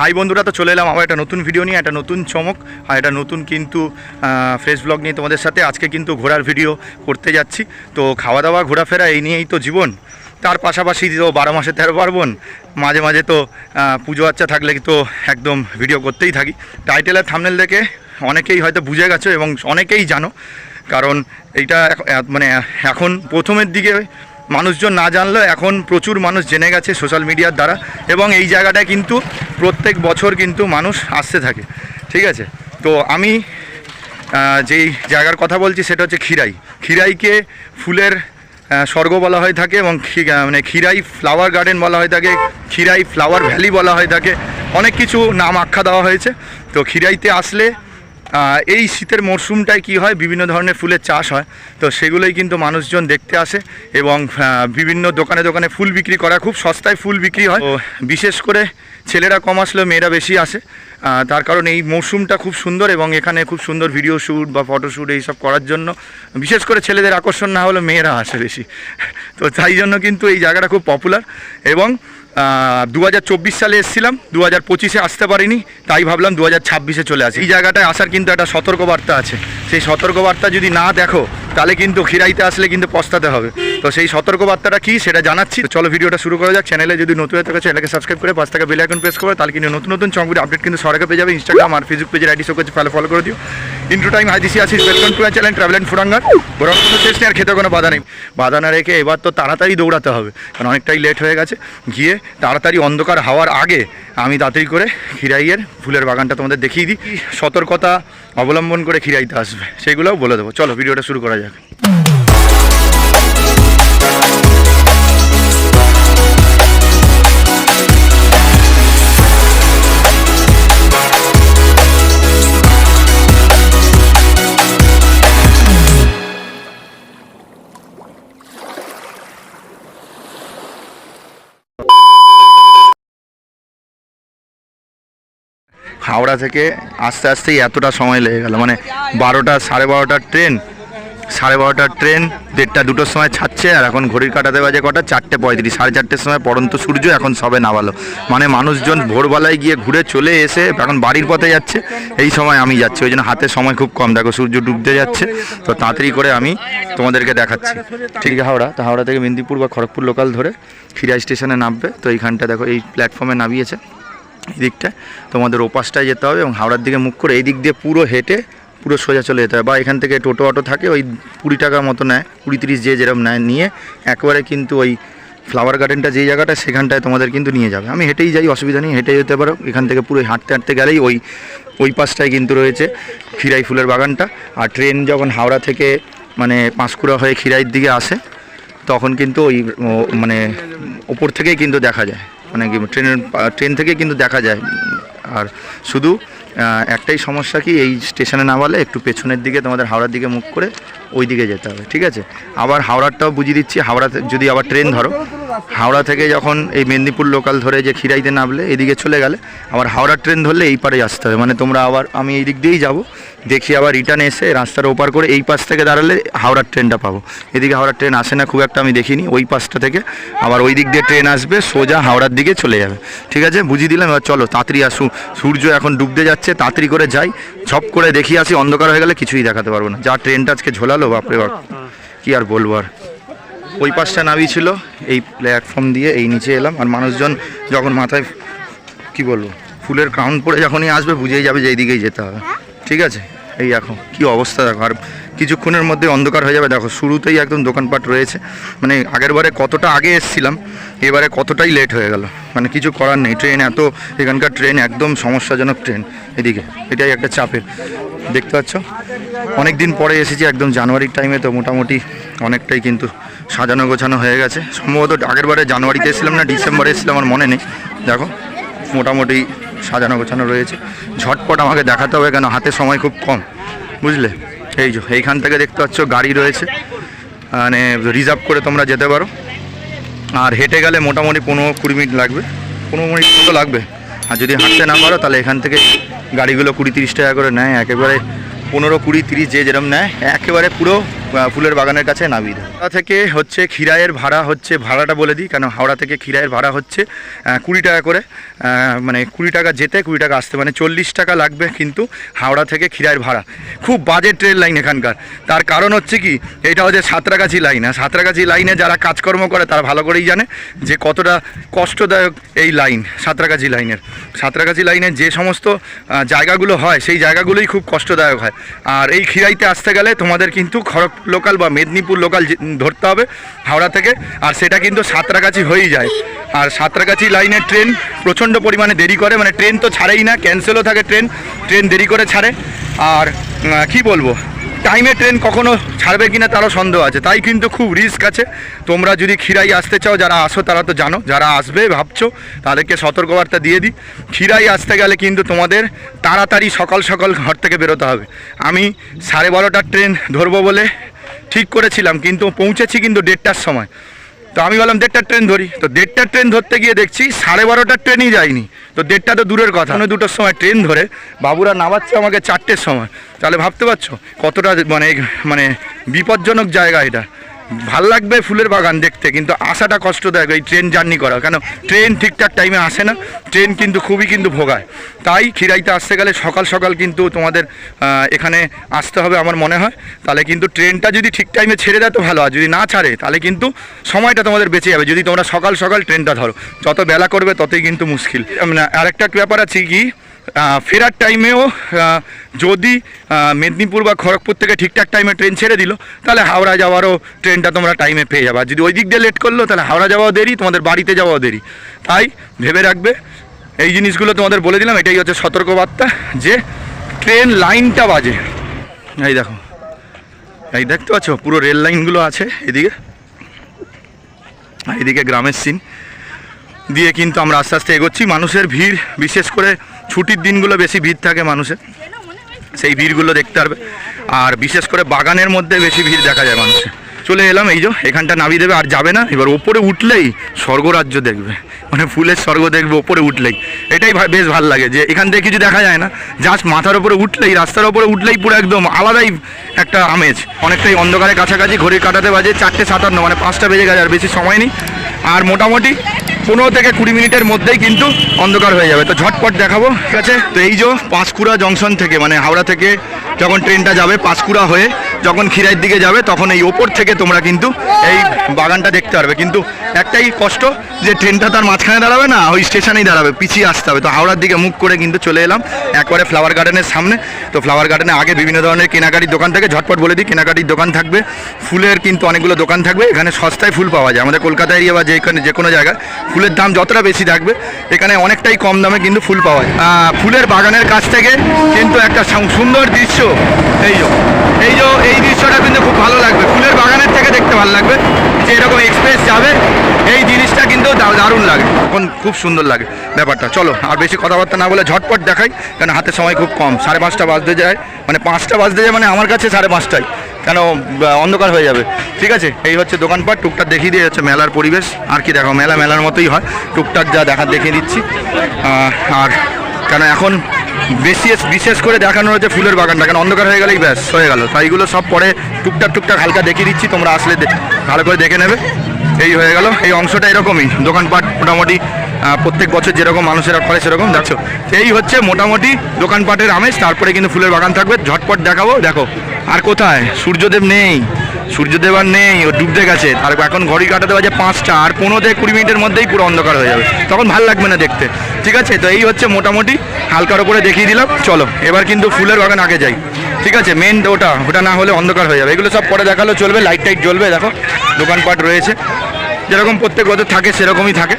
High বন্ধুরা, তো চলে এলাম আবার একটা নতুন ভিডিও নিয়ে, একটা নতুন চমক আর একটা নতুন কিন্তু ফ্রেশ ব্লগ নিয়ে তোমাদের সাথে আজকে কিন্তু ঘোরার ভিডিও করতে যাচ্ছি। তো খাওয়া দাওয়া ঘোরাফেরা এই নিয়েই তো জীবন। তার পাশাপাশি তো বারো মাসে তেরো পার্বণ। মাঝে মাঝে তো পুজো আচ্চা থাকলে তো একদম ভিডিও করতেই থাকি। টাইটেলের থামনেল দেখে অনেকেই হয়তো বুঝে গেছো এবং অনেকেই জানো। কারণ এইটা মানে এখন প্রথমের দিকে মানুষজন না জানলেও এখন প্রচুর মানুষ জেনে গেছে সোশ্যাল মিডিয়ার দ্বারা এবং এই জায়গাটায় কিন্তু প্রত্যেক বছর কিন্তু মানুষ আসতে থাকে, ঠিক আছে? তো আমি যেই জায়গার কথা বলছি সেটা হচ্ছে খিরাই খিরাইকে ফুলের স্বর্গ বলা হয়ে থাকে এবং মানে খিরাই ফ্লাওয়ার গার্ডেন বলা হয়ে থাকে খিরাই ফ্লাওয়ার ভ্যালি বলা হয়ে থাকে। অনেক কিছু নাম আখ্যা দেওয়া হয়েছে। তো খিরাইতে আসলে এই শীতের মরশুমটায় কি হয়? বিভিন্ন ধরনের ফুলের চাষ হয়। তো সেগুলোই কিন্তু মানুষজন দেখতে আসে এবং বিভিন্ন দোকানে দোকানে ফুল বিক্রি করা খুব সস্তায় ফুল বিক্রি হয়। তো বিশেষ করে ছেলেরা কম আসলেও মেয়েরা বেশি আসে। তার কারণ এই মরশুমটা খুব সুন্দর এবং এখানে খুব সুন্দর ভিডিও শ্যুট বা ফটোশ্যুট এইসব করার জন্য বিশেষ করে ছেলেদের আকর্ষণ না হলে মেয়েরা আসে বেশি। তো তাই জন্য কিন্তু এই জায়গাটা খুব পপুলার এবং দু হাজার চব্বিশ সালে এসেছিলাম দু হাজার পঁচিশে আসতে পারিনি, তাই ভাবলাম দু হাজার ছাব্বিশে চলে আসি। এই জায়গাটায় আসার কিন্তু একটা সতর্কবার্তা আছে। সেই সতর্কবার্তা যদি না দেখো, তাহলে কিন্তু খিরাইতে আসলে কিন্তু পস্তাতে হবে। তো সেই সতর্কবার্তাটা কি, সেটা জানাচ্ছি। চলো ভিডিওটা শুরু করা যাক। চ্যানেলে যদি নতুন হয়ে থাকে চ্যানেলকে সাবস্ক্রাইব করে পাঁচ টাকা বেল আইকন প্রেস করো। তাহলে কিন্তু নতুন নতুন চঙ্গুরি আপডেট কিন্তু সরকার পেয়ে যাবে। ইনস্টাগ্রাম আর ফেসবুক পেজের আইডি করছে ফলো ফলো করে দিও। Into time hi Asis welcome to channel travel and ফুরাঙ্গার বরং কোনো শেষ নেই, আর খেতে কোনো বাধা নেই। বাধা না রেখে এবার তো তাড়াতাড়ি দৌড়াতে হবে। কারণ অনেকটাই লেট হয়ে গেছে। গিয়ে তাড়াতাড়ি অন্ধকার হওয়ার আগে আমি তাড়াতাড়ি করে খিরাইয়ের ফুলের বাগানটা তোমাদের দেখিয়ে দিই। সতর্কতা অবলম্বন করে খিরাইতে আসবে। সেগুলোও বলে দেবো। চলো, ভিডিওটা শুরু করা যাক। হাওড়া থেকে আস্তে আস্তেই এতটা সময় লেগে গেল। মানে বারোটা, সাড়ে বারোটার ট্রেন, সাড়ে বারোটার ট্রেন, দেড়টা, দুটোর সময় ছাড়ছে, আর এখন ঘড়ির কাটাতে বাজে কটা? চারটে পঁয়ত্রিশ, সাড়ে চারটের সময় পড়ন্ত সূর্য এখন সবে নামালো। মানে মানুষজন ভোরবেলায় গিয়ে ঘুরে চলে এসে এখন বাড়ির পথে যাচ্ছে। এই সময় আমি যাচ্ছি, ওই জন্য হাতে সময় খুব কম। দেখো, সূর্য ডুবতে যাচ্ছে। তো তাড়াতাড়ি করে আমি তোমাদেরকে দেখাচ্ছি। ঠিক হাওড়া। তো হাওড়া থেকে মেদিনীপুর বা খড়গপুর লোকাল ধরে খিরাই স্টেশনে নামবে। তো এইখানটা দেখো, এই প্ল্যাটফর্মে নামিয়েছে। এই দিকটায় তোমাদের ওপাশটায় যেতে হবে এবং হাওড়ার দিকে মুখ করে এই দিক দিয়ে পুরো হেঁটে পুরো সোজা চলে যেতে হবে। বা এখান থেকে টোটো অটো থাকে, ওই কুড়ি টাকার মতো নেয়, কুড়ি তিরিশ যে যেরকম নেয়, নিয়ে একবারে কিন্তু ওই ফ্লাওয়ার গার্ডেনটা যেই জায়গাটা, সেখানটায় তোমাদের কিন্তু নিয়ে যাবে। আমি হেঁটেই যাই, অসুবিধা নেই, হেঁটে যেতে পারো। এখান থেকে পুরো হাঁটতে হাঁটতে গেলেই ওই ওই পাশটায় কিন্তু রয়েছে খিরাই ফুলের বাগানটা। আর ট্রেন যখন হাওড়া থেকে মানে পাঁশকুড়া হয়ে খিরাইয়ের দিকে আসে, তখন কিন্তু ওই মানে ওপর থেকেই কিন্তু দেখা যায়। মানে ট্রেনের, ট্রেন থেকে কিন্তু দেখা যায়। আর শুধু একটাই সমস্যা কি, এই স্টেশনে নামালে একটু পেছনের দিকে, তোমাদের হাওড়ার দিকে মুখ করে ওই দিকে যেতে হবে, ঠিক আছে? আবার হাওড়ারটাও বুঝিয়ে দিচ্ছি, হাওড়াতে যদি আবার ট্রেন ধরো হাওড়া থেকে যখন এই মেদিনীপুর লোকাল ধরে যে খিরাইতে নামলে এদিকে চলে গেলে আবার হাওড়ার ট্রেন ধরলে এই পারে আসতে হবে। মানে তোমরা আবার আমি এই দিক দিয়েই যাব। দেখি আবার রিটার্ন এসে রাস্তার ওপার করে এই পাশ থেকে দাঁড়ালে হাওড়ার ট্রেনটা পাবো। এদিকে হাওড়ার ট্রেন আসে না খুব একটা আমি দেখিনি। ওই পাশটা থেকে আবার ওই দিক দিয়ে ট্রেন আসবে সোজা হাওড়ার দিকে চলে যাবে। ঠিক আছে? বুঝিয়ে দিলাম এবার চলো তাড়াতাড়ি আসু সূর্য এখন ডুবতে যাচ্ছে তাড়াতাড়ি করে যাই। ঝপ করে দেখি আসি অন্ধকার হয়ে গেলে কিছুই দেখাতে পারব না। যা ট্রেনটা আজকে ঝোলালো বাপরে বাপ। কি আর বলব আর? ওই পাশটা নামিয়েছিল এই প্ল্যাটফর্ম দিয়ে এই নিচে এলাম। আর মানুষজন যখন মাথায় কি বলব ফুলের ক্রাউন পরে যখনই আসবে বুঝেই যাবে যে এইদিকেই যেতে হবে। ঠিক আছে? এই দেখো কি অবস্থা দেখো। আর কিছুক্ষণের মধ্যে অন্ধকার হয়ে যাবে। দেখো শুরুতেই একদম দোকানপাট রয়েছে। মানে আগের বারে কতটা আগে এসছিলাম এবারে কতটাই লেট হয়ে গেল। মানে কিছু করার নেই। ট্রেন এত এখানকার ট্রেন একদম সমস্যাজনক ট্রেন এদিকে এটাই একটা চাপের। দেখতে পাচ্ছ? অনেক দিন পরে এসেছি একদম জানুয়ারির টাইমে তো মোটামুটি অনেকটাই কিন্তু সাজানো গোছানো হয়ে গেছে। সম্ভবত আগের বারে জানুয়ারিতে এসেছিলাম না, ডিসেম্বরে এসেছিলাম, আমার মনে নেই। দেখো, মোটামুটি সাজানো গোছানো রয়েছে। ঝটপট আমাকে দেখাতে হবে কেন? হাতে সময় খুব কম, বুঝলে? এই যে, এইখান থেকে দেখতে পাচ্ছ গাড়ি রয়েছে। মানে রিজার্ভ করে তোমরা যেতে পারো। আর হেঁটে গেলে মোটামুটি পনেরো কুড়ি মিনিট লাগবে। পনেরো মিনিট মতো লাগবে। আর যদি হাঁটতে না পারো, তাহলে এখান থেকে গাড়িগুলো কুড়ি তিরিশ টাকা করে নেয়। একেবারে পনেরো কুড়ি তিরিশ যে যেরকম নেয়, একেবারে পুরো ফুলের বাগানের কাছে নামিয়ে দেবে হাওড়া থেকে হচ্ছে খিরাইয়ের ভাড়া হচ্ছে, ভাড়াটা বলে দিই, কেন হাওড়া থেকে খিরাইয়ের ভাড়া হচ্ছে কুড়ি টাকা করে মানে কুড়ি টাকা যেতে, কুড়ি টাকা আসতে মানে চল্লিশ টাকা লাগবে কিন্তু হাওড়া থেকে খিরাইয়ের ভাড়া। খুব বাজে ট্রেন লাইন এখানকার। তার কারণ হচ্ছে কি, এটা হচ্ছে সাঁতরাগাছি লাইন, আর সাঁতরাগাছি লাইনে যারা কাজকর্ম করে, তারা ভালো করেই জানে যে কতটা কষ্টদায়ক এই লাইন, সাঁতরাগাছি লাইনের। সাঁতরাগাছি লাইনের যে সমস্ত জায়গাগুলো হয়, সেই জায়গাগুলোই খুব কষ্টদায়ক হয়। আর এই খিরাইতে আসতে গেলে তোমাদের কিন্তু খড়গ লোকাল বা মেদিনীপুর লোকাল ধরতে হবে হাওড়া থেকে। আর সেটা কিন্তু সাঁতরাগাছি হয়েই যায়। আর সাঁতরাগাছি লাইনের ট্রেন প্রচণ্ড পরিমাণে দেরি করে। মানে ট্রেন তো ছাড়েই না ক্যান্সেলও থাকে ট্রেন। ট্রেন দেরি করে ছাড়ে। আর কি বলব? টাইমে ট্রেন কখনো ছাড়বে কিনা তারও সন্দেহ আছে। তাই কিন্তু খুব রিস্ক আছে। তোমরা যদি খিরাই আসতে চাও, যারা আসো তারা তো জানো। যারা আসবে, ভাবছ, তাদেরকে সতর্কবার্তা দিয়ে দিই। খিরাই আসতে গেলে কিন্তু তোমাদের তাড়াতাড়ি সকাল সকাল ঘর থেকে বেরোতে হবে। আমি সাড়ে বারোটার ট্রেন ধরবো বলে ঠিক করেছিলাম, কিন্তু পৌঁছেছি কিন্তু দেড়টার সময়। তো আমি বললাম, দেড়টার ট্রেন ধরি। তো দেড়টার ট্রেন ধরতে গিয়ে দেখছি, সাড়ে বারোটার ট্রেনই যায়নি। তো দেড়টা তো দূরের কথা। আমি দুটোর সময় ট্রেন ধরে, বাবুরা নামাচ্ছে আমাকে চারটের সময়। তাহলে ভাবতে পারছ কতটা মানে মানে বিপজ্জনক জায়গা এটা। ভালো লাগবে ফুলের বাগান দেখতে, কিন্তু আসাটা কষ্টদায়ক এই ট্রেন জার্নি করা। কেন? ট্রেন ঠিকঠাক টাইমে আসে না। ট্রেন কিন্তু খুবই কিন্তু ভোগায়। তাই খিরাইতে আসতে গেলে সকাল সকাল কিন্তু তোমাদের এখানে আসতে হবে আমার মনে হয়। তাহলে কিন্তু ট্রেনটা যদি ঠিক টাইমে ছেড়ে দেয় তো ভালো, আর যদি না ছাড়ে, তাহলে কিন্তু সময়টা তোমাদের বেঁচে যাবে। যদি তোমরা সকাল সকাল ট্রেনটা ধরো, যত বেলা করবে ততই কিন্তু মুশকিল। মানে আরেকটা ব্যাপার আছে কি ফেরার টাইমেও যদি মেদিনীপুর বা খড়গপুর থেকে ঠিকঠাক টাইমে ট্রেন ছেড়ে দিল, তাহলে হাওড়া যাওয়ারও ট্রেনটা তোমরা টাইমে পেয়ে যাবে। যদি ওই দিক দিয়ে লেট করল, তাহলে হাওড়া যাওয়াও দেরি, তোমাদের বাড়িতে যাওয়াও দেরি। তাই ভেবে রাখবে, এই জিনিসগুলো তোমাদের বলে দিলাম, এটাই হচ্ছে সতর্কবার্তা যে ট্রেন লাইনটা বাজে। এই দেখো, এই দেখতে পাচ্ছ, পুরো রেল লাইনগুলো আছে এদিকে। এদিকে গ্রামের সিন দিয়ে কিন্তু আমরা আস্তে আস্তে এগোচ্ছি, মানুষের ভিড় বিশেষ করে ছুটির দিনগুলো বেশি ভিড় থাকে মানুষের। সেই ভিড়গুলো দেখতে পারবে। আর বিশেষ করে বাগানের মধ্যে বেশি ভিড় দেখা যায় মানুষের। চলে এলাম, এই যে এখানটা নামিয়ে দেবে, আর যাবে না। এবার ওপরে উঠলেই স্বর্গরাজ্য দেখবে। মানে ফুলের স্বর্গ দেখবে, ওপরে উঠলেই। এটাই বেশ ভালো লাগে যে এখান থেকে কিছু দেখা যায় না। জাস্ট মাথার ওপরে উঠলেই, রাস্তার ওপরে উঠলেই পুরো একদম আলাদাই একটা আমেজ। অনেকটাই অন্ধকারের কাছাকাছি ঘড়ির কাটাতে বাজে চারটে সাতান্ন মানে পাঁচটা বেজে গেছে, আর বেশি সময় নেই। আর মোটামুটি পনেরো থেকে কুড়ি মিনিটের মধ্যেই কিন্তু অন্ধকার হয়ে যাবে। তো ঝটপট দেখাবো, ঠিক আছে? তো এই যে পাঁশকুড়া জংশন থেকে মানে হাওড়া থেকে যখন ট্রেনটা যাবে পাঁশকুড়া হয়ে যখন খিরাইয়ের দিকে যাবে, তখন এই ওপর থেকে তোমরা কিন্তু এই বাগানটা দেখতে পারবে। কিন্তু একটাই কষ্ট যে ট্রেনটা তার মাঝখানে দাঁড়াবে না, ওই স্টেশনেই দাঁড়াবে, পিছিয়ে আসতে হবে। তো হাওড়ার দিকে মুখ করে কিন্তু চলে এলাম, একবারে ফ্লাওয়ার গার্ডেনের সামনে। তো ফ্লাওয়ার গার্ডেনে আগে বিভিন্ন ধরনের কেনাকাটির দোকান থাকে, ঝটপট বলে দিই, কেনাকাটির দোকান থাকবে। ফুলের কিন্তু অনেকগুলো দোকান থাকবে, এখানে সস্তায় ফুল পাওয়া যায়। আমাদের কলকাতা এরিয়া বা যেখানে যে কোনো জায়গায় ফুলের দাম যতটা বেশি থাকবে, এখানে অনেকটাই কম দামে কিন্তু ফুল পাওয়া যায়। ফুলের বাগানের কাছ থেকে কিন্তু একটা সুন্দর দৃশ্য, এই এই যে এই দৃশ্যটা কিন্তু খুব ভালো লাগবে। ফুলের বাগানের থেকে দেখতে ভালো লাগবে যে এরকম এক্সপ্রেস যাবে। এই জিনিসটা কিন্তু দারুণ লাগে। এখন খুব সুন্দর লাগে ব্যাপারটা। চলো, আর বেশি কথাবার্তা না বলে ঝটপট দেখাই কারণ হাতে সময় খুব কম। সাড়ে পাঁচটা বাজতে যায়। মানে পাঁচটা বাজতে যায় মানে আমার কাছে সাড়ে পাঁচটায়। কেন অন্ধকার হয়ে যাবে। ঠিক আছে? এই হচ্ছে দোকানপাট। টুকটাক দেখিয়ে দিয়ে হচ্ছে মেলার পরিবেশ। আর কি দেখো মেলা মেলার মতোই হয়। টুকটাক যা দেখা দেখিয়ে দিচ্ছি। আর কেন এখন বেশি বিশেষ করে দেখানো হয়েছে ফুলের বাগানটা, কেন অন্ধকার হয়ে গেলেই ব্যাস, হয়ে গেল। তাই এগুলো সব পরে টুকটাক টুকটাক হালকা দেখিয়ে দিচ্ছি, তোমরা আসলে ভালো করে দেখে নেবে। এই হয়ে গেল। এই অংশটা এরকমই, দোকানপাট মোটামুটি প্রত্যেক বছর যেরকম, মানুষেরা করে সেরকম, দেখছ? এই হচ্ছে মোটামুটি দোকানপাটের আমেজ, তারপরে কিন্তু ফুলের বাগান থাকবে। ঝটপট দেখাবো, দেখো। আর কোথায়? সূর্যদেব নেই। সূর্যদেব আর নেই, ও ডুবতে গেছে। আর এখন ঘড়ি কাটাতে বাজে পাঁচটা, আর পনেরো থেকে কুড়ি মিনিটের মধ্যেই পুরো অন্ধকার হয়ে যাবে। তখন ভালো লাগবে না দেখতে। ঠিক আছে? তো এই হচ্ছে মোটামুটি হালকার ওপরে দেখিয়ে দিলাম। চলো, এবার কিন্তু ফুলের বাগান আগে যাই। ঠিক আছে? মেন ওটা ওটা না হলে অন্ধকার হয়ে যাবে। এগুলো সব পরে দেখালেও চলবে। লাইট টাইট জ্বলবে, দেখো। দোকানপাট রয়েছে। যেরকম প্রত্যেক বছর থাকে, সেরকমই থাকে।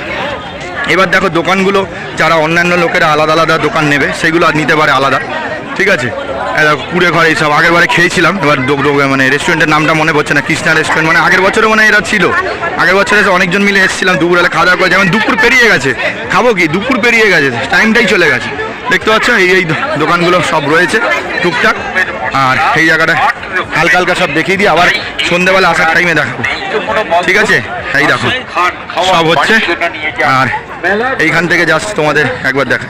এবার দেখো দোকানগুলো, যারা অন্যান্য লোকেরা আলাদা আলাদা দোকান নেবে, সেগুলো নিতে পারে আলাদা। ঠিক আছে। কুড়ে ঘর এইসব আগের বারে খেয়েছিলাম। এবার মানে রেস্টুরেন্টের নামটা মনে পড়ছে না কৃষ্ণা রেস্টুরেন্ট মানে আগের বছরও মানে এরা ছিল। আগের বছরে এসে অনেকজন মিলে এসেছিলাম, দুপুরবেলা খাওয়া দাওয়া করে। যেমন দুপুর পেরিয়ে গেছে। খাব কি? দুপুর পেরিয়ে গেছে। টাইমটাই চলে গেছে। দেখতে পাচ্ছ? এই এই দোকানগুলো সব রয়েছে, টুকটাক। আর এই জায়গাটা হালকা হালকা সব দেখিয়ে দিয়ে আবার সন্ধ্যেবেলা আসার টাইমে দেখাবো ঠিক আছে? এই দেখো, সব হচ্ছে। আর এইখান থেকে জাস্ট তোমাদের একবার দেখা।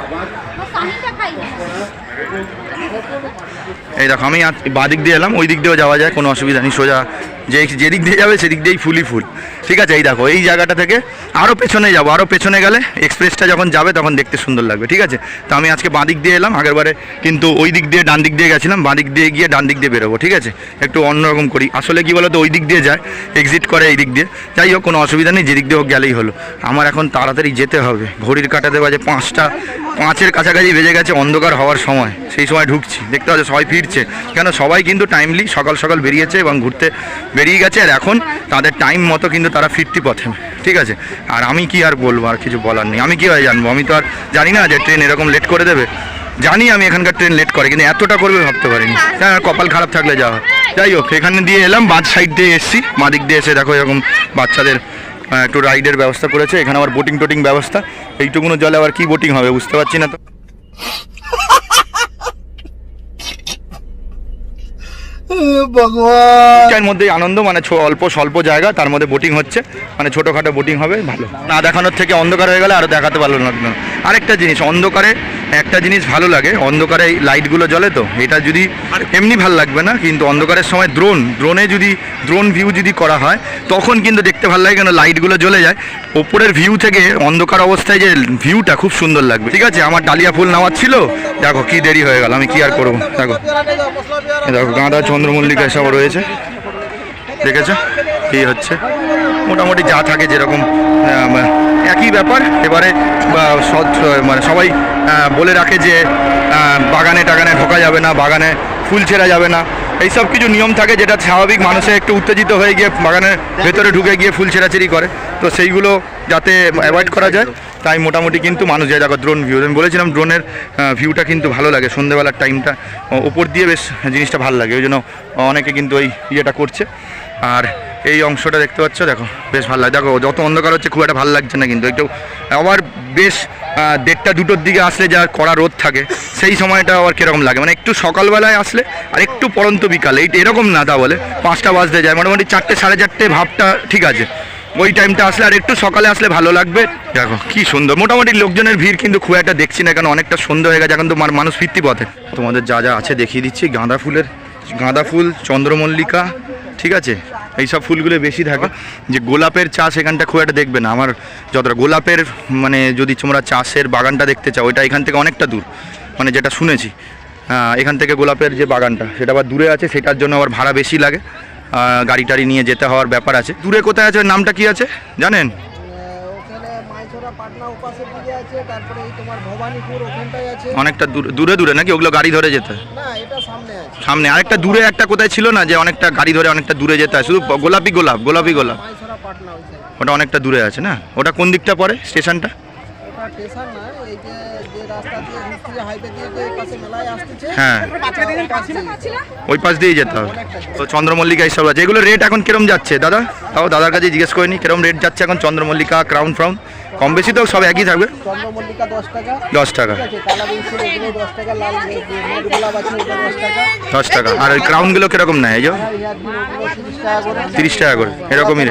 এই দেখো, আমি বাদিক দিয়ে এলাম, ওই দিক দিয়েও যাওয়া যায়, কোনো অসুবিধা নেই, সোজা যে যেদিক দিয়ে যাবে সেদিক দিয়েই ফুলই ফুল। ঠিক আছে, এই দেখো, এই জায়গাটা থেকে আরও পেছনে যাব আরও পেছনে গেলে এক্সপ্রেসটা যখন যাবে তখন দেখতে সুন্দর লাগবে, ঠিক আছে? তো আমি আজকে বাঁ দিক দিয়ে এলাম, আগেরবারে কিন্তু ওই দিক দিয়ে ডান দিক দিয়ে গেছিলাম, বাঁ দিক দিয়ে গিয়ে ডান দিক দিয়ে বেরোবো, ঠিক আছে? একটু অন্যরকম করি। আসলে কি বলতো, ওই দিক দিয়ে যায় এক্সিট করে এই দিক দিয়ে। যাই হোক, কোনো অসুবিধা নেই, যেদিক দিয়ে হোক গেলেই হলো। আমার এখন তাড়াতাড়ি যেতে হবে। ঘড়ির কাটাতে বাজে পাঁচটা, পাঁচের কাছাকাছি বেজে গেছে অন্ধকার হওয়ার সময়, সেই সময় ঢুকছি। দেখতে পাচ্ছ, সবাই ফিরছে। কেন, সবাই কিন্তু টাইমলি সকাল সকাল বেরিয়েছে এবং ঘুরতে বেরিয়ে গেছে আর এখন তাদের টাইম মতো কিন্তু তারা ফিরতি পথে। ঠিক আছে? আর আমি কি আর বলব? আর কিছু বলার নেই। আমি কীভাবে জানব? আমি তো আর জানি না যে ট্রেন এরকম লেট করে দেবে। জানি আমি এখানকার ট্রেন লেট করে, কিন্তু এতটা করবে ভাবতে পারিনি। হ্যাঁ কপাল খারাপ থাকলে যাওয়া যাই হোক, এখানে দিয়ে এলাম, বাঁ সাইড দিয়ে এসছি। দিক দিয়ে এসে দেখো এরকম বাচ্চাদের একটু রাইডের ব্যবস্থা করেছে। এখানে আবার বোটিং টোটিং ব্যবস্থা। এইটুকুনো জলে আবার কি বোটিং হবে? বুঝতে পারছি না তো। ভগবান। মধ্যে আনন্দ মানে অল্প স্বল্প জায়গা, তার মধ্যে বোটিং হচ্ছে। মানে ছোটোখাটো বোটিং হবে, ভালো। না দেখানোর থেকে অন্ধকার হয়ে গেলে আরও দেখাতে পারল না। আরেকটা জিনিস, অন্ধকারে একটা জিনিস ভালো লাগে, অন্ধকারে লাইটগুলো জ্বলে তো, এটা যদি এমনি ভালো লাগবে না, কিন্তু অন্ধকারের সময় দ্রোন দ্রোনে যদি দ্রোন ভিউ যদি করা হয়, তখন কিন্তু দেখতে ভালো লাগে কেন লাইটগুলো জ্বলে যায়। ওপরের ভিউ থেকে অন্ধকার অবস্থায় যে ভিউটা খুব সুন্দর লাগবে। ঠিক আছে, আমার ডালিয়া ফুল নেওয়ার ছিল দেখো কি দেরি হয়ে গেল, আমি কি আর করব? দেখো। দেখো, গাঁদা চন্দ্রমল্লিকা সব রয়েছে। দেখেছ? এই হচ্ছে? মোটামুটি যা থাকে যেরকম একই ব্যাপার। এবারে মানে সবাই বলে রাখে যে বাগানে টাগানে ঢোকা যাবে না, বাগানে ফুল ছেঁড়া যাবে না। এইসব কিছু নিয়ম থাকে যেটা স্বাভাবিক মানুষে একটু উত্তেজিত হয়ে গিয়ে বাগানের ভেতরে ঢুকে গিয়ে ফুল ছেঁড়াছেড়ি করে। তো সেইগুলো যাতে অ্যাভয়েড করা যায়, তাই মোটামুটি কিন্তু মানুষ যায় দেখো ড্রোন ভিউ আমি বলেছিলাম ড্রোনের ভিউটা কিন্তু ভালো লাগে সন্ধ্যেবেলার টাইমটা ওপর দিয়ে বেশ জিনিসটা ভালো লাগে, ওই জন্য অনেকে কিন্তু ওই ইয়েটা করছে। আর এই অংশটা দেখতে পাচ্ছ? দেখো, বেশ ভালো লাগে। দেখো, যত অন্ধকার হচ্ছে, খুব একটা ভালো লাগছে না কিন্তু। একটু, আবার বেশ দেড়টা দুটোর দিকে আসলে যা কড়া রোদ থাকে, সেই সময়টা আবার কীরকম লাগে? মানে একটু সকালবেলায় আসলে, আর একটু পরন্ত বিকালে। এই এরকম না তা বলে, পাঁচটা বাজতে যায়। মোটামুটি চারটে, সাড়ে চারটে ভাবটা ঠিক আছে। ওই টাইমটা আসলে, আর একটু সকালে আসলে ভালো লাগবে। দেখো, কি সুন্দর। মোটামুটি লোকজনের ভিড় কিন্তু খুব একটা দেখছি না কেন অনেকটা সন্ধ্যা হয়ে গেছে। এখন তো মানুষ ফিরতি পথে। তোমাদের যা যা আছে দেখিয়ে দিচ্ছি। গাঁদা ফুলের, গাঁদা ফুল, চন্দ্রমল্লিকা ঠিক আছে? এইসব ফুলগুলো বেশি থাকে। যে গোলাপের চাষ এখানটা খুব একটা দেখবে না। আমার যতটা গোলাপের মানে যদি তোমরা চাষের বাগানটা দেখতে চাও ওইটা এখান থেকে অনেকটা দূর। মানে যেটা শুনেছি। এখান থেকে গোলাপের যে বাগানটা সেটা আবার দূরে আছে সেটার জন্য আবার ভাড়া বেশি লাগে। গাড়ি টাড়ি নিয়ে যেতে হওয়ার ব্যাপার আছে। দূরে কোথায় আছে? নামটা কি আছে? জানেন? এই অনেকটা দূরে দূরে দূরে নাকি? ওগুলো গাড়ি ধরে যেতে? না এটা সামনে। আরেকটা দূরে একটা কোথায় ছিল না যে অনেকটা গাড়ি ধরে অনেকটা দূরে যেতে হয়। শুধু গোলাপি গোলাপ গোলাপি গোলাপ। ওটা অনেকটা দূরে আছে না? ওটা কোন দিকটা পড়ে? স্টেশনটা? হ্যাঁ। ওই পাশ দিয়ে। দিয়েই যেতে হবে। তো চন্দ্রমল্লিকা এইসব আছে। এগুলো রেট এখন কিরম যাচ্ছে? দাদা? তাও দাদার কাছে জিজ্ঞেস করে নি কিরম রেট যাচ্ছে এখন চন্দ্রমল্লিকা ক্রাউন ফ্রাউন কম বেশি তো সব একই থাকবে? চন্দ্রমল্লিকা দশ টাকা। দশ টাকা। দশ আর ওই ক্রাউনগুলো কীরকম নেয়? এই যে তিরিশ টাকা করে তিরিশ টাকা করে। এরকমই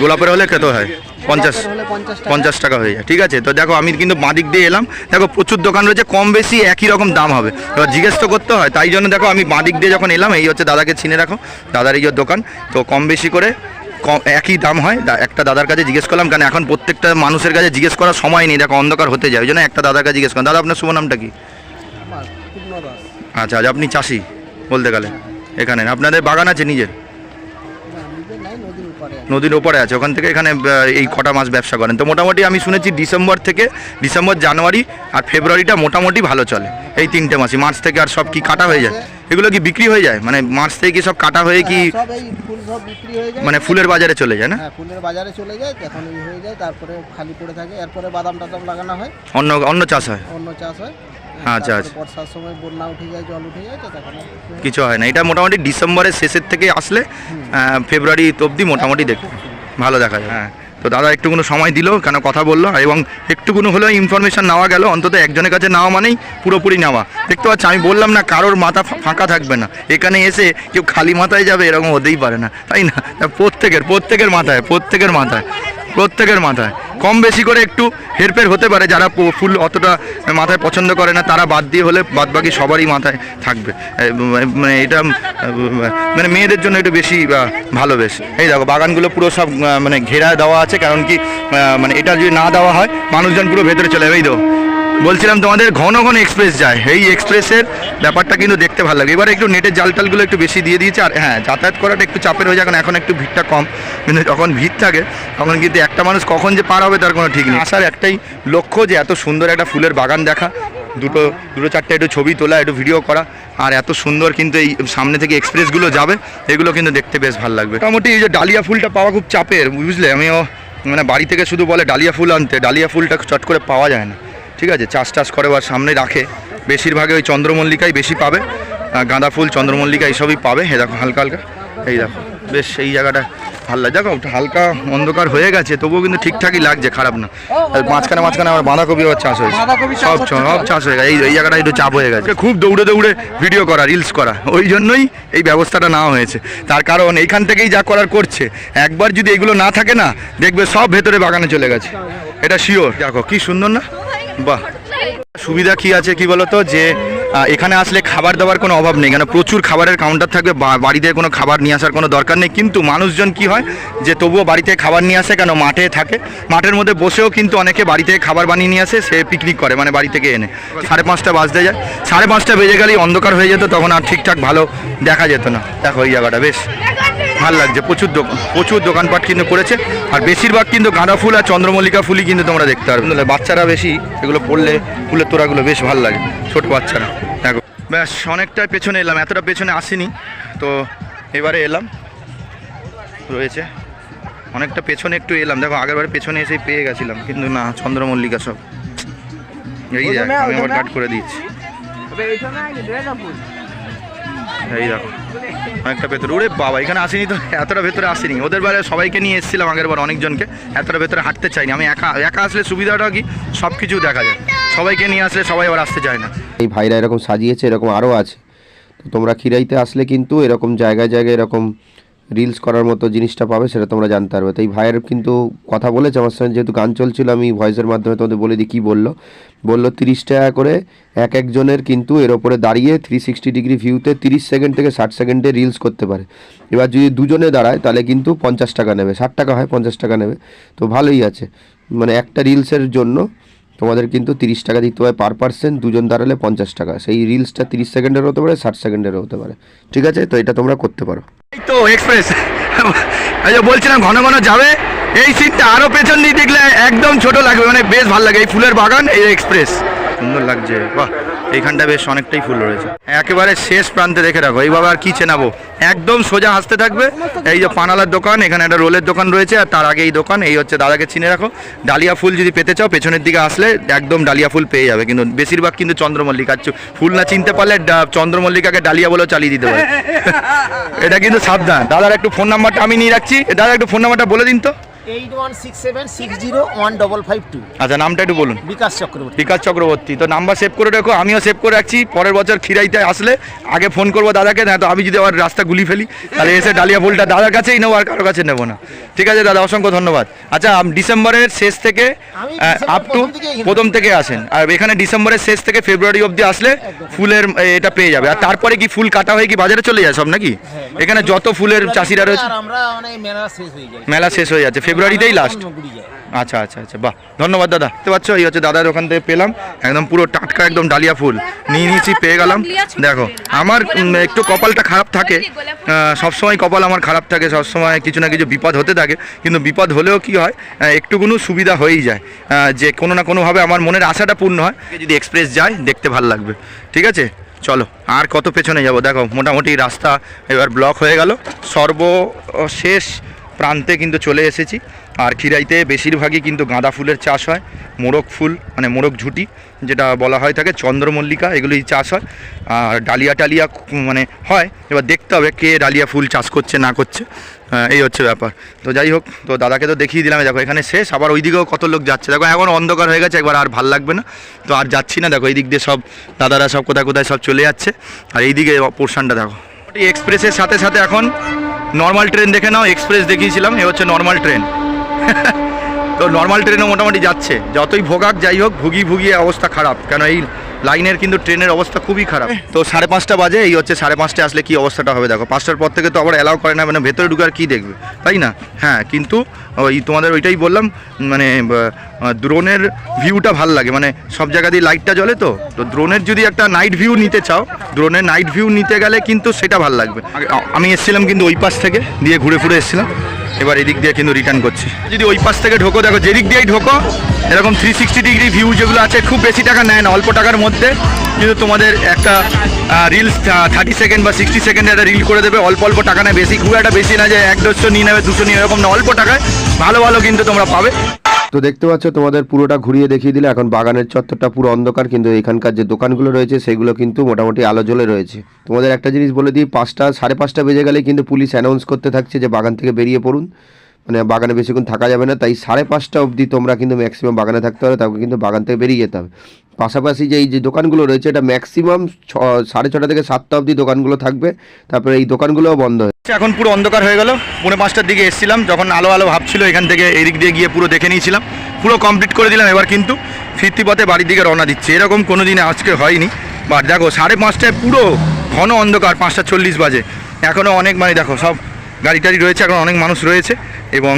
গোলাপের হলে কত হয়? পঞ্চাশ। পঞ্চাশ টাকা। হয়ে যায়। ঠিক আছে তো দেখো আমি কিন্তু বাঁদিক দিয়ে এলাম। দেখো প্রচুর দোকান রয়েছে কম বেশি একই রকম দাম হবে। এবার জিজ্ঞেস তো করতে হয় তাই জন্য দেখো আমি বাঁদিক দিয়ে যখন এলাম এই হচ্ছে দাদাকে চিনে রাখো। দাদার এই যে দোকান তো কম বেশি করে একই দাম হয়। একটা দাদার কাছে জিজ্ঞেস করলাম কারণ এখন প্রত্যেকটা মানুষের কাছে জিজ্ঞেস করার সময় নেই দেখো অন্ধকার হতে যায় ওই জন্য একটা দাদার কাছে জিজ্ঞেস করলাম। দাদা আপনার শুভ নামটা কি? আচ্ছা আচ্ছা আপনি চাষি বলতে গেলে এখানে। আপনাদের বাগান আছে নিজের? নদীর। ওপরে আছে। ওখান থেকে এখানে এই কটা মাস ব্যবসা করেন। তো মোটামুটি আমি শুনেছি ডিসেম্বর থেকে ডিসেম্বর জানুয়ারি আর ফেব্রুয়ারিটা মোটামুটি ভালো চলে এই তিনটে মাসই মার্চ থেকে আর সব কি কাটা হয়ে যায়? এগুলো কি বিক্রি হয়ে যায়? মানে মার্চ থেকে কি সব কাটা হয়ে কি হ্যাঁ, সব এই ফুল সব বিক্রি হয়ে যায়। মানে ফুলের বাজারে চলে যায় না? হ্যাঁ ফুলের বাজারে চলে যায় তখন এই হয়ে যায় তারপরে খালি পড়ে থাকে। এরপরে বাদাম টাদাম লাগানো হয়। অন্য অন্য চাষ হয়? অন্য চাষ হয়। আচ্ছা, আচ্ছা। বর্ষার সময় বন্যা উঠে যায় জল উঠে যায় তো তখন কিছু হয় না। এটা মোটামুটি ডিসেম্বরের শেষের থেকে আসলে ফেব্রুয়ারি অবধি মোটামুটি দেখতে ভালো দেখা যায়। হ্যাঁ। তো দাদা একটুকুনো সময় দিল, কেন কথা বলল এবং একটুকুনো হলেও ইনফরমেশান নেওয়া গেল, অন্তত একজনের কাছে নেওয়া মানেই পুরোপুরি নেওয়া। দেখতে পাচ্ছি, আমি বললাম না কারোর মাথা ফাঁকা থাকবে না। এখানে এসে কেউ খালি মাথায় যাবে, এরকম হতেই পারে না। তাই না? প্রত্যেকের প্রত্যেকের মাথায় প্রত্যেকের মাথায়। প্রত্যেকের মাথায়। কম বেশি করে একটু হেরফের হতে পারে যারা ফুল অতটা মাথায় পছন্দ করে না, তারা বাদ দিয়ে হলে বাদ বাকি সবারই মাথায় থাকবে। মানে এটা মানে মেয়েদের জন্য একটু বেশি ভালো বেশ। এই দেখো, বাগানগুলো পুরো সব মানে ঘেরা দেওয়া আছে, কারণ কি মানে এটা যদি না দেওয়া হয়, মানুষজন পুরো ভেতরে চলে যাবে, এই দেখো। বলছিলাম তোমাদের ঘন ঘন এক্সপ্রেস যায়। এই এক্সপ্রেসের ব্যাপারটা কিন্তু দেখতে ভালো লাগে। এবার একটু নেটের জাল টালগুলো একটু বেশি দিয়ে দিয়েছে, আর হ্যাঁ যাতায়াত করাটা একটু চাপের হয়ে যায়, কারণ এখন একটু ভিড়টা কম। কিন্তু যখন ভিড় থাকে, তখন কিন্তু একটা মানুষ কখন যে পার হবে তার কোনো ঠিক নেই। আসার একটাই লক্ষ্য যে এত সুন্দর একটা ফুলের বাগান দেখা, দুটো দুটো চারটে একটু ছবি তোলা, একটু ভিডিও করা, আর এত সুন্দর কিন্তু এই সামনে থেকে এক্সপ্রেসগুলো যাবে, এগুলো কিন্তু দেখতে বেশ ভালো লাগবে। মোটামুটি এই যে ডালিয়া ফুলটা পাওয়া খুব চাপের, বুঝলে? আমিও মানে বাড়ি থেকে শুধু বলে ডালিয়া ফুল আনতে, ডালিয়া ফুলটা চট করে পাওয়া যায় না। ঠিক আছে চাষ টাস করে আর সামনে রাখে। বেশিরভাগে ওই চন্দ্রমল্লিকাই বেশি পাবে। গাঁদা ফুল চন্দ্রমল্লিকা এইসবই পাবে। হে দেখো হালকা হালকা। এই দেখো বেশ এই জায়গাটা ভালো লাগে। দেখো হালকা অন্ধকার হয়ে গেছে তবুও কিন্তু ঠিকঠাকই লাগছে খারাপ না। আর মাঝখানে মাঝখানে আমার বাঁধাকপি আবার চাষ হয়েছে। সব সব চাষ হয়ে গেছে। এই এই জায়গাটা একটু চাপ হয়ে গেছে। খুব দৌড়ে দৌড়ে ভিডিও করা রিলস করা। ওই জন্যই এই ব্যবস্থাটা নেওয়া হয়েছে। তার কারণ এইখান থেকেই যা করার করছে। একবার যদি এগুলো না থাকে না দেখবে সব ভেতরে বাগানে চলে গেছে। এটা শিওর দেখো, কি সুন্দর না? বাহ। সুবিধা কি আছে কি বলতো? যে এখানে আসলে খাবার দাবার কোনো অভাব নেই। কেন, প্রচুর খাবারের কাউন্টার থাকবে বাড়িতে কোনো খাবার নিয়ে আসার কোনো দরকার নেই। কিন্তু মানুষজন কি হয়, যে তবুও বাড়িতে খাবার নিয়ে আসে, কেন, মাঠে থাকে। মাঠের মধ্যে বসেও কিন্তু অনেকে বাড়ি থেকে খাবার বানিয়ে নিয়ে আসে, সে পিকনিক করে মানে বাড়ি থেকে এনে। সাড়ে পাঁচটা বাজতে যায়। সাড়ে পাঁচটা বেজে গেলেই অন্ধকার হয়ে যেত, তখন আর ঠিকঠাক ভালো দেখা যেত না। দেখো এই জায়গাটা, বেশ। ভালো লাগছে। প্রচুর প্রচুর দোকানপাট কিন্তু করেছে। আর বেশিরভাগ কিন্তু গাঁদা ফুল আর চন্দ্রমল্লিকা ফুলই কিন্তু তোমরা দেখতে পারবে? বাচ্চারা বেশি এগুলো পড়লে ফুলের তোড়াগুলো বেশ ভালো লাগে, ছোট বাচ্চারা। দেখো। ব্যাস, অনেকটাই পেছনে এলাম, এতটা পেছনে আসিনি। তো এবারে এলাম। রয়েছে। অনেকটা পেছনে একটু এলাম। দেখো, আগেরবারে পেছনে এসেই পেয়ে গেছিলাম, কিন্তু না, চন্দ্রমল্লিকা সব। এই আমি আবার কাট করে দিচ্ছি এই দেখো, অনেকটা ভেতরে। ওরে বাবা, এখানে আসিনি তো? এতটা ভেতরে আসিনি। ওদের বারে সবাইকে নিয়ে এসেছিলাম আগের বার অনেকজনকে। এতটা ভেতরে হাঁটতে চাইনি। আমি একা একা আসলে সুবিধাটা কি? সব কিছু দেখা যায়। সবাইকে নিয়ে আসলে সবাই আবার আসতে চায় না। এই ভাইরা এরকম সাজিয়েছে, এরকম আরও আছে। তো তোমরা খিরাইতে আসলে কিন্তু এরকম জায়গায় জায়গায় এরকম রিলস করার মতো জিনিসটা পাবে, সেটা তোমরা জানতে পারবে। তো এই ভাইয়ের কিন্তু কথা বলেছে, আমার সঙ্গে যেহেতু গান চলছিল, আমি ভয়েসের মাধ্যমে তোমাদের বলে দিই কী বলল। বলল, তিরিশ টাকা করে এক একজনের কিন্তু এর ওপরে দাঁড়িয়ে থ্রি সিক্সটি ডিগ্রি ভিউতে তিরিশ সেকেন্ড থেকে ষাট সেকেন্ডে রিলস করতে পারে। এবার যদি দুজনে দাঁড়ায়, তাহলে কিন্তু পঞ্চাশ টাকা নেবে, ষাট টাকা হয়, পঞ্চাশ টাকা নেবে। তো ভালোই আছে। মানে একটা রিলসের জন্য তোমাদের কিন্তু তিরিশ টাকা দিতে হয় পার পার্সেন্ট দুজন দাঁড়ালে পঞ্চাশ টাকা। সেই রিলসটা তিরিশ সেকেন্ডের হতে পারে, ষাট সেকেন্ডেরও হতে পারে। ঠিক আছে? তো এটা তোমরা করতে পারো। এই তো এক্সপ্রেস বলছিলাম ঘন ঘন যাবে, এই সিটটা আরও পেছন দিয়ে দেখলে একদম ছোট লাগবে মানে বেশ ভালো লাগে। এই ফুলের বাগান, এই এক্সপ্রেস সুন্দর লাগছে। বাহ এইখানটা বেশ অনেকটাই ফুল রয়েছে। একেবারে শেষ প্রান্তে দেখে রাখো এইভাবে আর কি চেনাবো? একদম সোজা হাসতে থাকবে। এই যে পানালার দোকান এখানে একটা রোলের দোকান রয়েছে আর তার আগে এই দোকান এই হচ্ছে দাদাকে চিনে রাখো। ডালিয়া ফুল যদি পেতে চাও পেছনের দিকে আসলে একদম ডালিয়া ফুল পেয়ে যাবে। কিন্তু বেশিরভাগ কিন্তু চন্দ্রমল্লিকা ফুল না চিনতে পারলে চন্দ্রমল্লিকাকে ডালিয়া বলেও চালিয়ে দিতে পারে। এটা কিন্তু সাবধান। দাদার একটু ফোন নাম্বারটা আমি নিয়ে রাখছি। দাদা একটু ফোন নাম্বারটা বলে দিন তো। Eight one six seven six zero one double five two. আচ্ছা নামটা একটু বলুন। বিকাশ চক্রবর্তী। বিকাশ চক্রবর্তী। তো নাম্বার সেভ করে রাখো আমিও সেভ করে রাখছি। পরের বছর খিরাইতে আসলে আগে ফোন করব দাদাকে না তো আমি যদি আবার রাস্তা গুলি ফেলি তাহলে এসে ডালিয়া ফুলটা দাদার কাছেই নেব আর কারও কাছে নেব না। ঠিক আছে দাদা অসংখ্য ধন্যবাদ। আচ্ছা ডিসেম্বরের শেষ থেকে আপ টু প্রথম থেকে আসেন। আর এখানে ডিসেম্বরের শেষ থেকে ফেব্রুয়ারি অবধি আসলে ফুলের এটা পেয়ে যাবে। আর তারপরে কি ফুল কাটা হয়ে কি বাজারে চলে যায় সব নাকি? এখানে যত ফুলের চাষিরা রয়েছে অনেক মেলা শেষ হয়ে মেলা শেষ হয়ে যাচ্ছে। ফেব্রুয়ারিতেই লাস্ট আচ্ছা আচ্ছা আচ্ছা বাহ ধন্যবাদ দাদা। দেখতে পাচ্ছ এই হচ্ছে দাদার ওখান থেকে পেলাম। একদম পুরো টাটকা একদম ডালিয়া ফুল। নিয়ে নিয়েছি পেয়ে গেলাম। দেখো আমার একটু কপালটা খারাপ থাকে। সবসময় কপাল আমার খারাপ থাকে সবসময় কিছু না কিছু বিপদ হতে থাকে। কিন্তু বিপদ হলেও কি হয় একটুকুনো সুবিধা হয়েই যায়। যে কোনো না কোনোভাবে আমার মনের আশাটা পূর্ণ হয়। যদি এক্সপ্রেস যায় দেখতে ভালো লাগবে। ঠিক আছে? চলো আর কত পেছনে যাব? দেখো মোটামুটি রাস্তা এবার ব্লক হয়ে গেল। সর্বশেষ প্রান্তে কিন্তু চলে এসেছি। আর খিরাইতে বেশিরভাগই কিন্তু গাঁদা ফুলের চাষ হয়, মোরগ ফুল মানে মোরগ ঝুটি, যেটা বলা হয় থাকে চন্দ্রমল্লিকা, এগুলোই চাষ হয়। আর ডালিয়া টালিয়া মানে হয়, এবার দেখতে হবে কে ডালিয়া ফুল চাষ করছে, না করছে। এই হচ্ছে ব্যাপার। তো যাই হোক, তো দাদাকে তো দেখিয়ে দিলাম দেখো এখানে শেষ, আবার ওইদিকেও কত লোক যাচ্ছে। দেখো, এখন অন্ধকার হয়ে গেছে, একবার আর ভালো লাগবে না। তো আর যাচ্ছি না, দেখো এই দিক দিয়ে সব দাদারা সব কোথায় কোথায় সব চলে যাচ্ছে। আর এইদিকে পোর্শনটা দেখো। এক্সপ্রেসের সাথে সাথে এখন নর্মাল ট্রেন দেখে নাও এক্সপ্রেস দেখিয়েছিলাম, এ হচ্ছে নর্মাল ট্রেন তো নর্মাল ট্রেনও মোটামুটি যাচ্ছে। যতই ভোগাক যাই হোক, ভুগি ভুগিয়ে অবস্থা খারাপ। কেন এই লাইনের কিন্তু ট্রেনের অবস্থা খুবই খারাপ। তো সাড়ে পাঁচটা বাজে, এই হচ্ছে সাড়ে পাঁচটা আসলে কি অবস্থাটা হবে দেখো। পাঁচটার পর থেকে তো আবার অ্যালাউ করে না মানে ভেতরে ঢুকার কি দেখবে? তাই না? হ্যাঁ কিন্তু ওই তোমাদের ওইটাই বললাম মানে ড্রোনের ভিউটা ভালো লাগে। মানে সব জায়গা দিয়ে লাইটটা জ্বলে তো? তো ড্রোনের যদি একটা নাইট ভিউ নিতে চাও ড্রোনের নাইট ভিউ নিতে গেলে কিন্তু সেটা ভালো লাগবে। আমি এসেছিলাম কিন্তু ওই পাশ থেকে, দিয়ে ঘুরে ফুরে এসেছিলাম। এবার এদিক দিয়ে কিন্তু রিটার্ন করছি। যদি ওই পাশ থেকে ঢোকো, দেখো যেদিক দিয়েই ঢোকো, এরকম থ্রি সিক্সটি ডিগ্রি ভিউ যেগুলো আছে, খুব বেশি টাকা নেয় না, অল্প টাকার মধ্যে। কিন্তু তোমাদের একটা রিলস থার্টি সেকেন্ড বা সিক্সটি সেকেন্ডে একটা রিল করে দেবে, অল্প অল্প টাকা নেয়, বেশি, খুব একটা বেশি না যে এক দেড়শো নিয়ে নেবে, দুশো নিয়ে এরকম না, অল্প টাকায় ভালো ভালো কিন্তু তোমরা পাবে। তো দেখতে পাচ্ছ, তোমাদের পুরোটা ঘুরিয়ে দেখিয়ে দিলে, এখন বাগানের চত্বরটা পুরো অন্ধকার, কিন্তু এখানকার যে দোকানগুলো রয়েছে, সেগুলো কিন্তু মোটামুটি আলো জ্বলে রয়েছে। তোমাদের একটা জিনিস বলে দিই, পাঁচটা, সাড়ে পাঁচটা বেজে গেলে কিন্তু পুলিশ অ্যানাউন্স করতে থাকছে যে বাগান থেকে বেরিয়ে পড়ুন। মানে বাগানে বেশিক্ষণ থাকা যাবে না, তাই সাড়ে পাঁচটা অবধি তোমরা কিন্তু ম্যাক্সিমাম বাগানে থাকতে হবে তাকে কিন্তু বাগান থেকে বেরিয়ে যেতে হবে। পাশাপাশি যে এই যে দোকানগুলো রয়েছে, এটা ম্যাক্সিমাম সাড়ে ছটা থেকে সাতটা অবধি দোকানগুলো থাকবে। তারপরে এই দোকানগুলোও বন্ধ হয়ে এখন পুরো অন্ধকার হয়ে গেল। পুরো পাঁচটার দিকে এসেছিলাম, যখন আলো আলো ভাবছিল এখান থেকে এদিক দিয়ে গিয়ে পুরো দেখে নিয়েছিলাম। পুরো কমপ্লিট করে দিলাম, এবার কিন্তু ফিরতি পথে বাড়ির দিকে রওনা দিচ্ছে। এরকম কোনো দিনে আজকে হয়নি। বাট দেখো, সাড়ে পাঁচটায় পুরো ঘন অন্ধকার, পাঁচটা চল্লিশ বাজে। এখনও অনেক মানে দেখো, সব গাড়ি টাড়ি রয়েছে, এখন অনেক মানুষ রয়েছে এবং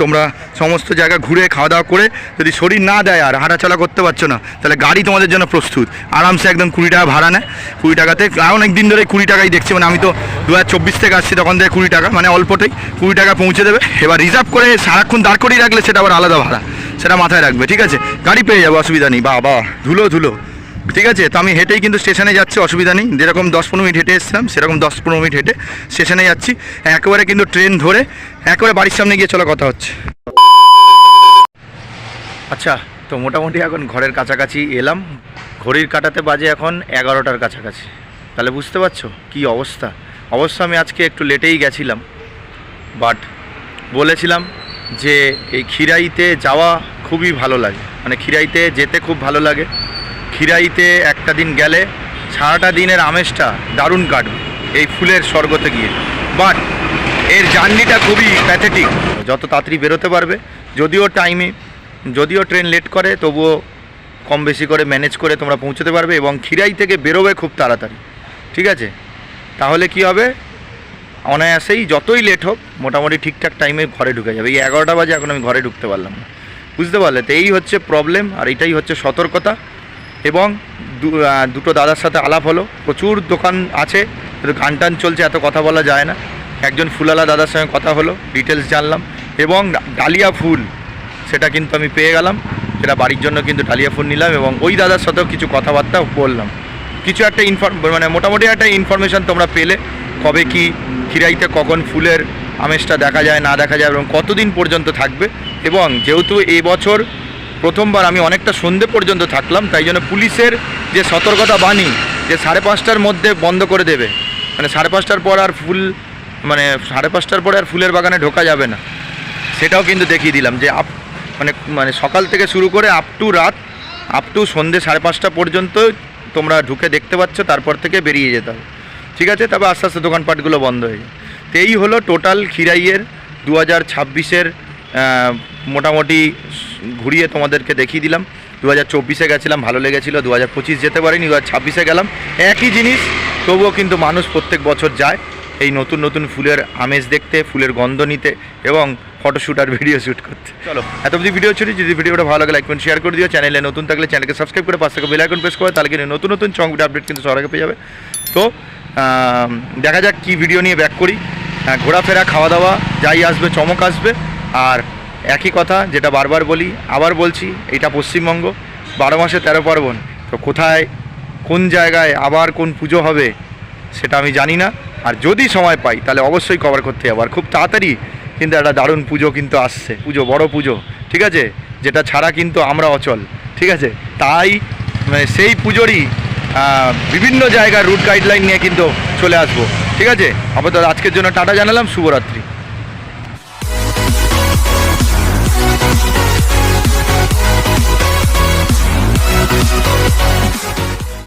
তোমরা সমস্ত জায়গা ঘুরে খাওয়া দাওয়া করে যদি শরীর না দেয় আর হাঁটাচলা করতে পারছ না, তাহলে গাড়ি তোমাদের জন্য প্রস্তুত। আরামসে একদম কুড়ি টাকা ভাড়া নেয়, কুড়ি টাকাতে অনেক দিন ধরে কুড়ি টাকাই দেখছি মানে আমি তো দু হাজার চব্বিশ থেকে আসছি, তখন থেকে কুড়ি টাকা মানে অল্পতেই কুড়ি টাকা পৌঁছে দেবে। এবার রিজার্ভ করে সারাক্ষণ দাঁড় করিয়ে রাখলে সেটা আবার আলাদা ভাড়া, সেটা মাথায় রাখবে, ঠিক আছে? গাড়ি পেয়ে যাবে, অসুবিধা নেই বা বা ধুলো ধুলো। ঠিক আছে? তো আমি হেঁটেই কিন্তু স্টেশনে যাচ্ছি, অসুবিধা নেই। যেরকম দশ পনেরো মিনিট হেঁটে এসেছিলাম, সেরকম দশ পনেরো মিনিট হেঁটে স্টেশনে যাচ্ছি। একেবারে কিন্তু ট্রেন ধরে একেবারে বাড়ির সামনে গিয়ে চলো কথা হচ্ছে। আচ্ছা তো মোটামুটি এখন ঘরের কাছাকাছি এলাম। ঘড়ির কাটাতে বাজে এখন এগারোটার কাছাকাছি। তাহলে বুঝতে পারছ কি অবস্থা? অবশ্য আমি আজকে একটু লেটেই গেছিলাম বাট বলেছিলাম যে এই খিরাইতে যাওয়া খুবই ভালো লাগে। মানে খিরাইতে যেতে খুব ভালো লাগে। খিরাইতে একটা দিন গেলে সারাটা দিনের আমেজটা দারুণ কাটবে এই ফুলের স্বর্গতে গিয়ে। বাট এর জার্নিটা খুবই প্যাথেটিক যত তাড়াতাড়ি বেরোতে পারবে, যদিও টাইমে যদিও ট্রেন লেট করে, তবুও কম বেশি করে ম্যানেজ করে তোমরা পৌঁছতে পারবে এবং খিরাই থেকে বেরোবে খুব তাড়াতাড়ি। ঠিক আছে? তাহলে কি হবে? অনায়াসেই যতই লেট হোক, মোটামুটি ঠিকঠাক টাইমে ঘরে ঢুকে যাবে। এই এগারোটা বাজে এখন আমি ঘরে ঢুকতে পারলাম না। বুঝতে পারলে? তো এই হচ্ছে প্রবলেম আর এটাই হচ্ছে সতর্কতা। এবং দুটো দাদার সাথে আলাপ হলো। প্রচুর দোকান আছে গান টান চলছে, এত কথা বলা যায় না। একজন ফুলালা দাদার সঙ্গে কথা হলো ডিটেলস জানলাম। এবং ডালিয়া ফুল, সেটা কিন্তু আমি পেয়ে গেলাম। সেটা বাড়ির জন্য কিন্তু ডালিয়া ফুল নিলাম এবং ওই দাদার সাথেও কিছু কথাবার্তা বললাম। কিছু একটা ইনফর্ম মানে মোটামুটি একটা ইনফরমেশান তোমরা পেলে, কবে কি খিরাইতে কখন ফুলের আমেজটা দেখা যায়, না দেখা যায়, এবং কতদিন পর্যন্ত থাকবে। এবং যেহেতু এই বছর প্রথমবার আমি অনেকটা সন্ধে পর্যন্ত থাকলাম, তাই জন্য পুলিশের যে সতর্কতা বাণী, যে সাড়ে পাঁচটার মধ্যে বন্ধ করে দেবে মানে সাড়ে পাঁচটার পর আর ফুল মানে সাড়ে পাঁচটার পরে আর ফুলের বাগানে ঢোকা যাবে না। সেটাও কিন্তু দেখিয়ে দিলাম যে আপ মানে মানে সকাল থেকে শুরু করে আপ টু রাত আপ টু সন্ধে সাড়ে পাঁচটা পর্যন্ত তোমরা ঢুকে দেখতে পাচ্ছ, তারপর থেকে বেরিয়ে যেতে হবে। ঠিক আছে? তবে আস্তে আস্তে দোকানপাটগুলো বন্ধ হয়ে যায় তো এই হলো টোটাল খিরাইয়ের দু হাজার ছাব্বিশের মোটামুটি ঘুরিয়ে তোমাদেরকে দেখিয়ে দিলাম। দু হাজার চব্বিশে গেছিলাম, ভালো লেগেছিলো। দু হাজার পঁচিশ যেতে পারিনি দু হাজার ছাব্বিশে গেলাম। একই জিনিস, তবুও কিন্তু মানুষ প্রত্যেক বছর যায় এই নতুন নতুন ফুলের আমেজ দেখতে, ফুলের গন্ধ নিতে এবং ফটোশ্যুট আর ভিডিও শ্যুট করতে। চলো এত অবধি ভিডিও ছুটি যদি ভিডিওটা ভালো লাগে লাইক করুন শেয়ার করে দিও। চ্যানেলে নতুন থাকলে চ্যানেলকে সাবস্ক্রাইব করে পাশ থেকে বেল আইকন প্রেস করে, তাহলে কিন্তু নতুন নতুন চং ভিডিও আপডেট কিন্তু সবার পেয়ে যাবে। তো দেখা যাক কি ভিডিও নিয়ে ব্যাক করি। ঘোরাফেরা, খাওয়া দাওয়া, যাই আসবে, চমক আসবে। আর একই কথা, যেটা বারবার বলি, আবার বলছি, এটা পশ্চিমবঙ্গ, বারো মাসে তেরো পার্বণ, তো কোথায়, কোন জায়গায়, আবার কোন পুজো হবে, সেটা আমি জানি না। আর যদি সময় পাই, তাহলে অবশ্যই কভার করতে যাব। আর খুব তাড়াতাড়ি কিন্তু একটা দারুণ পুজো কিন্তু আসছে, পুজো, বড় পুজো, ঠিক আছে? যেটা ছাড়া কিন্তু আমরা অচল, ঠিক আছে? তাই মানে সেই পুজোরই বিভিন্ন জায়গার রুট গাইডলাইন নিয়ে কিন্তু চলে আসব, ঠিক আছে? আপাতত আজকের জন্য টাটা জানালাম, শুভরাত্রি।